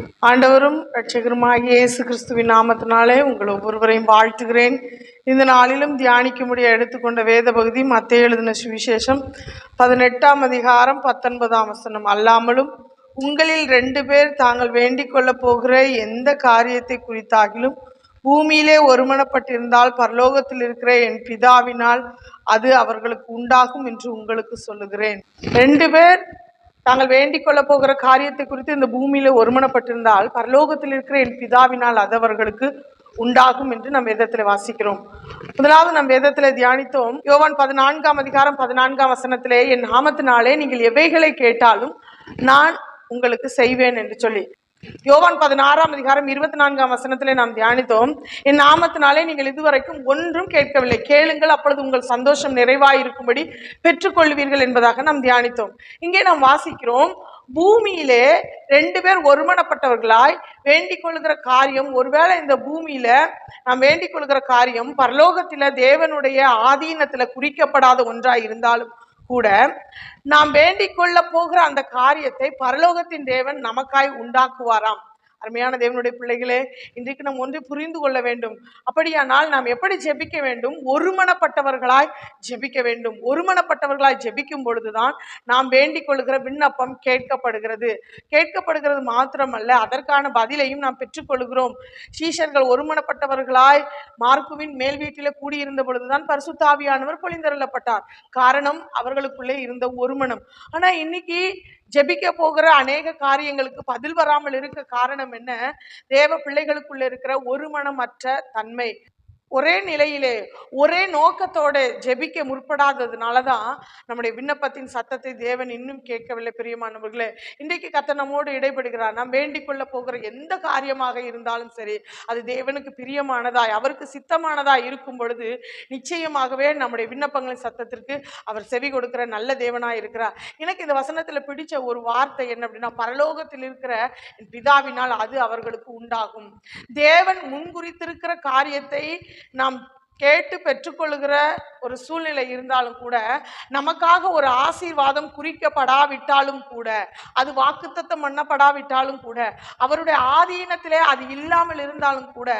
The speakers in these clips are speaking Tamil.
ஆண்டவரும் ரட்சகருமாகிய இயேசு கிறிஸ்துவின் நாமத்தினாலே உங்கள் ஒவ்வொருவரையும் வாழ்த்துகிறேன். இந்த நாளிலும் தியானிக்க முடிய எடுத்துக்கொண்ட வேத பகுதி மத்திய எழுதின சுவிசேஷம் பதினெட்டாம் அதிகாரம் பத்தொன்பதாம் வசனம். அல்லாமலும் உங்களில் ரெண்டு பேர் தாங்கள் வேண்டிக் கொள்ளப் போகிற எந்த காரியத்தை குறித்தாகிலும் பூமியிலே ஒருமனப்பட்டிருந்தால் பரலோகத்தில் இருக்கிற என் பிதாவினால் அது அவர்களுக்கு உண்டாகும் என்று உங்களுக்கு சொல்லுகிறேன். ரெண்டு பேர் தாங்கள் வேண்டிக் கொள்ள போகிற காரியத்தை குறித்து இந்த பூமியில ஒருமனப்பட்டிருந்தால் பரலோகத்தில் இருக்கிற என் பிதாவினால் அது அவர்களுக்கு உண்டாகும் என்று நம் வேதத்தில் வாசிக்கிறோம். முதலாவது நம் வேதத்தில் தியானித்தோம். யோவான் பதினான்காம் அதிகாரம் பதினான்காம் வசனத்திலே என் நாமத்தினாலே நீங்கள் எவைகளை கேட்டாலும் நான் உங்களுக்கு செய்வேன் என்று சொல்லி. யோவான் பதினாறாம் அதிகாரம் இருபத்தி நான்காம் வசனத்திலே நாம் தியானித்தோம். என் நாமத்தினாலே நீங்கள் இதுவரைக்கும் ஒன்றும் கேட்கவில்லை. கேளுங்கள் அப்பொழுது உங்கள் சந்தோஷம் நிறைவாய் இருக்கும்படி பெற்றுக்கொள்வீர்கள் என்பதாக நாம் தியானித்தோம். இங்கே நாம் வாசிக்கிறோம் பூமியிலே ரெண்டு பேர் ஒருமனப்பட்டவர்களாய் வேண்டிக் கொள்கிற காரியம் ஒருவேளை இந்த பூமியில நாம் வேண்டிக் கொள்கிற காரியம் பரலோகத்தில தேவனுடைய ஆதீனத்துல குறிக்கப்படாத ஒன்றாய் இருந்தாலும் கூட நாம் வேண்டிக் கொள்ள போகிற அந்த காரியத்தை பரலோகத்தின் தேவன் நமக்காய் உண்டாக்குவாராம். அருமையான தேவனுடைய பிள்ளைகளே இன்றைக்கு நாம் ஒன்றை புரிந்து கொள்ள வேண்டும். அப்படியானால் நாம் எப்படி ஜெபிக்க வேண்டும்? ஒருமனப்பட்டவர்களாய் ஜெபிக்க வேண்டும். ஒருமனப்பட்டவர்களாய் ஜெபிக்கும் பொழுதுதான் நாம் வேண்டிக் கொள்கிற விண்ணப்பம் கேட்கப்படுகிறது. கேட்கப்படுகிறது மாத்திரமல்ல அதற்கான பதிலையும் நாம் பெற்றுக்கொள்கிறோம் சீஷர்கள் ஒருமனப்பட்டவர்களாய் மார்க்குவின் மேல் வீட்டில் கூடியிருந்த பொழுதுதான் பரிசுத்தாவியானவர் பொழிந்தருளப்பட்டார். காரணம் அவர்களுக்குள்ளே இருந்த ஒருமனம். ஆனா இன்னைக்கு ஜெபிக்க போகிற அநேக காரியங்களுக்கு பதில் வராமல் இருக்க காரணம் என்ன? தேவ பிள்ளைகளுக்குள்ள இருக்கிற ஒரு மனமற்ற தன்மை. ஒரே நிலையிலே ஒரே நோக்கத்தோட ஜெபிக்க முற்படாததுனால தான் நம்முடைய விண்ணப்பத்தின் சத்தத்தை தேவன் இன்னும் கேட்கவில்லை. பிரியமானவர்களே இன்றைக்கு கத்த நம்மோடு இடைபடுகிறார். நாம் வேண்டிக் கொள்ள போகிற எந்த காரியமாக இருந்தாலும் சரி அது தேவனுக்கு பிரியமானதாய் அவருக்கு சித்தமானதாய் இருக்கும் பொழுது நிச்சயமாகவே நம்முடைய விண்ணப்பங்களின் சத்தத்திற்கு அவர் செவி கொடுக்கிற நல்ல தேவனாக இருக்கிறார். எனக்கு இந்த வசனத்தில் பிடிச்ச ஒரு வார்த்தை என்ன அப்படின்னா பரலோகத்தில் இருக்கிற என் பிதாவினால் அது அவர்களுக்கு உண்டாகும். தேவன் முன்குறித்திருக்கிற காரியத்தை நாம் கேட்டு பெற்றுக்கொள்கிற ஒரு சூழ்நிலை இருந்தாலும் கூட நமக்காக ஒரு ஆசீர்வாதம் குறிக்கப்படாவிட்டாலும் கூட அது வாக்குத்தத்தம் பண்ணப்படாவிட்டாலும் கூட அவருடைய ஆதீனத்திலே அது இல்லாமல் இருந்தாலும் கூட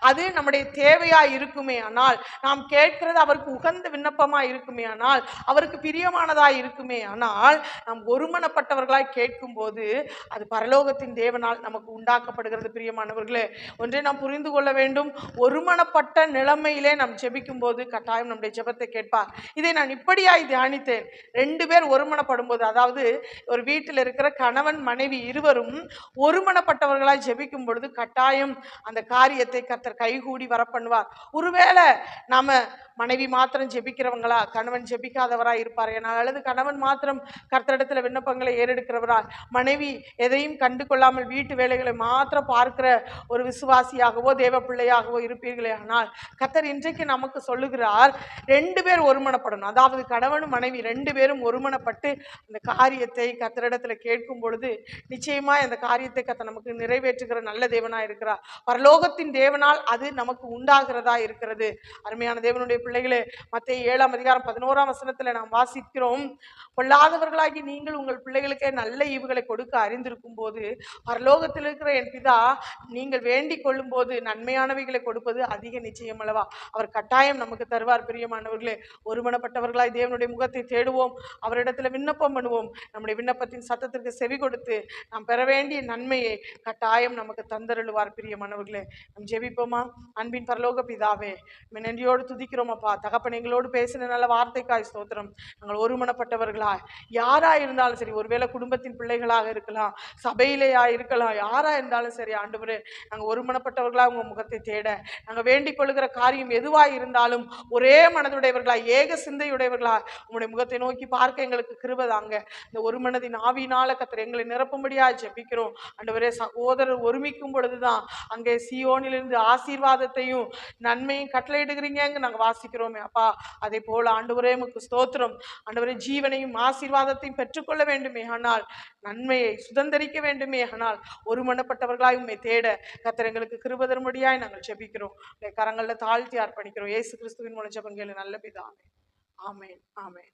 அது நம்முடைய தேவையாக இருக்குமே ஆனால் நாம் கேட்கிறது அவருக்கு உகந்த விண்ணப்பமாக இருக்குமே ஆனால் அவருக்கு பிரியமானதாக இருக்குமே ஆனால் நாம் ஒருமனப்பட்டவர்களாய் கேட்கும்போது அது பரலோகத்தின் தேவனால் நமக்கு உண்டாக்கப்படுகிறது. பிரியமானவர்களே ஒன்றை நாம் புரிந்து கொள்ள வேண்டும். ஒருமனப்பட்ட நிலைமையிலே நாம் ஜெபிக்கும் போது கட்டாயம் நம்முடைய ஜெபத்தை கேட்பார். இதை நான் இப்படியாய் தியானித்தேன். ரெண்டு பேர் ஒருமனப்படும் போது அதாவது ஒரு வீட்டில் இருக்கிற கணவன் மனைவி இருவரும் ஒருமனப்பட்டவர்களாய் ஜெபிக்கும் பொழுது கட்டாயம் அந்த காரியத்தை கர்த்தர் கைகூடி வரப்பண்ணுவார். ஒருவேளை நாம மனைவி மாத்திரம் ஜெபிக்கிறவங்களா கணவன் ஜெபிக்காதவரா இருப்பார் ஏனால் அல்லது கணவன் மாத்திரம் கர்த்தரிடத்துல விண்ணப்பங்களை ஏறெடுக்கிறவரா மனைவி எதையும் கண்டு கொள்ளாமல் வீட்டு வேலைகளை மாத்திரம் பார்க்கிற ஒரு விசுவாசியாகவோ தேவ பிள்ளையாகவோ இருப்பீர்களே ஆனால் கர்த்தர் இன்றைக்கு நமக்கு சொல்லுகிறார் ரெண்டு பேர் ஒருமனப்படணும். அதாவது கணவனும் மனைவி ரெண்டு பேரும் ஒருமனப்பட்டு அந்த காரியத்தை கர்த்தரிடத்துல கேட்கும் பொழுது நிச்சயமா அந்த காரியத்தை கத்த நமக்கு நிறைவேற்றுகிற நல்ல தேவனா இருக்கிறார். பரலோகத்தின் தேவனால் அது நமக்கு உண்டாகிறதா இருக்கிறது. அருமையான தேவனுடைய பிள்ளைகளே மத்திய ஏழாம் அதிகாரம் பதினோராம் வசனத்துல நாம் வாசிக்கிறோம். பொல்லாதவர்களாகி நீங்கள் உங்கள் பிள்ளைகளுக்கே நல்ல ஈவுகளை கொடுக்க அறிந்திருக்கும் போது பரலோகத்தில் இருக்கிற என் பிதா நீங்கள் வேண்டிக் கொள்ளும் போது நன்மையானவைகளை கொடுப்பது அதிக நிச்சயம் அல்லவா அவர் கட்டாயம் நமக்கு தருவார். பிரியமானவர்களே ஒருமனப்பட்டவர்களாய் தேவனுடைய முகத்தை தேடுவோம். அவரிடத்துல விண்ணப்பம் பண்ணுவோம். நம்முடைய விண்ணப்பத்தின் சத்தத்திற்கு செவி கொடுத்து நாம் பெற வேண்டிய நன்மையை கட்டாயம் நமக்கு தந்தருளுவார். பிரியமானவர்களே நம் ஜெபிப்போமா? அன்பின் பரலோக பிதாவே நன்றியோடு துதிக்கிறோம் அப்பா. தகப்பன் எங்களோடு பேசின நல்ல வார்த்தைக்காய் ஸ்தோத்திரம். நாங்கள் ஒருமனப்பட்டவர்களா யாரா இருந்தாலும் சரி ஒருவேளை குடும்பத்தின் பிள்ளைகளாக இருக்கலாம் சபையிலேயா இருக்கலாம் யாரா இருந்தாலும் சரி ஆண்டு நாங்கள் ஒருமனப்பட்டவர்களா உங்க முகத்தை தேட நாங்கள் வேண்டிக் கொள்கிற காரியம் எதுவாக இருந்தாலும் ஒரே மனதுடையவர்களா ஏக சிந்தையுடையவர்களா? உங்களுடைய முகத்தை நோக்கி பார்க்க எங்களுக்கு கிருபதாங்க இந்த ஒரு மனதின் ஆவினால கத்திர எங்களை நிரப்பும்படியா ஜெபிக்கிறோம். ஒரே சகோதரர் ஒருமிக்கும் பொழுதுதான் அங்கே சியோனிலிருந்து ஆசீர்வாதத்தையும் நன்மையும் கட்டளையிடுகிறீங்க நாங்கள் வாசிக்கிறோமே அப்பா. அதே போல ஆண்டவரே உமக்கு ஸ்தோத்திரம். ஆண்டவரே ஜீவனையும் ஆசீர்வாதத்தையும் பெற்றுக்கொள்ள வேண்டுமே ஆனால் நன்மையை சுதந்தரிக்க வேண்டுமே ஆனால் ஒருமனப்பட்டவர்களாய் உண்மை தேட கத்திரங்களுக்கு எங்களுக்கு கிருபதரும்படியாய் நாங்கள் ஜெபிக்கிறோம். கரங்களில் தாழ்த்தி பண்ணிக்கிறோம் இயேசு கிறிஸ்துவின் மூலம் ஜெபங்கள் நல்ல பிதாவே. ஆமேன் ஆமேன்.